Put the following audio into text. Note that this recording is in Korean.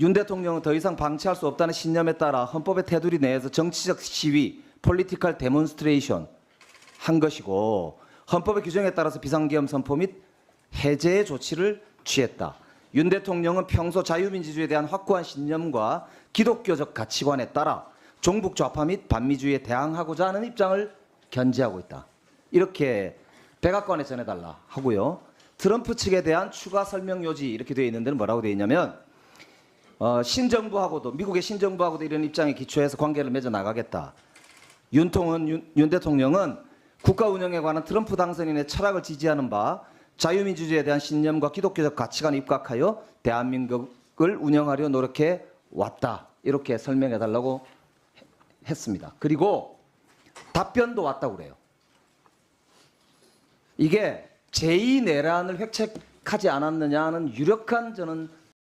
윤 대통령은 더 이상 방치할 수 없다는 신념에 따라 헌법의 테두리 내에서 정치적 시위, 폴리티컬 데몬스트레이션 한 것이고 헌법의 규정에 따라서 비상계엄 선포 및 해제의 조치를 취했다. 윤 대통령은 평소 자유민주주의에 대한 확고한 신념과 기독교적 가치관에 따라 종북 좌파 및 반미주의에 대항하고자 하는 입장을 견지하고 있다. 이렇게 백악관에 전해달라 하고요. 트럼프 측에 대한 추가 설명 요지 이렇게 되어 있는 데는 뭐라고 되어 있냐면 어, 신정부하고도 미국의 신정부하고도 이런 입장에 기초해서 관계를 맺어 나가겠다. 윤통은 윤, 윤 대통령은 국가 운영에 관한 트럼프 당선인의 철학을 지지하는 바 자유민주주의에 대한 신념과 기독교적 가치관에 입각하여 대한민국을 운영하려 노력해 왔다. 이렇게 설명해 달라고 했습니다. 그리고 답변도 왔다고 그래요. 이게 제2 내란을 획책하지 않았느냐는 유력한 저는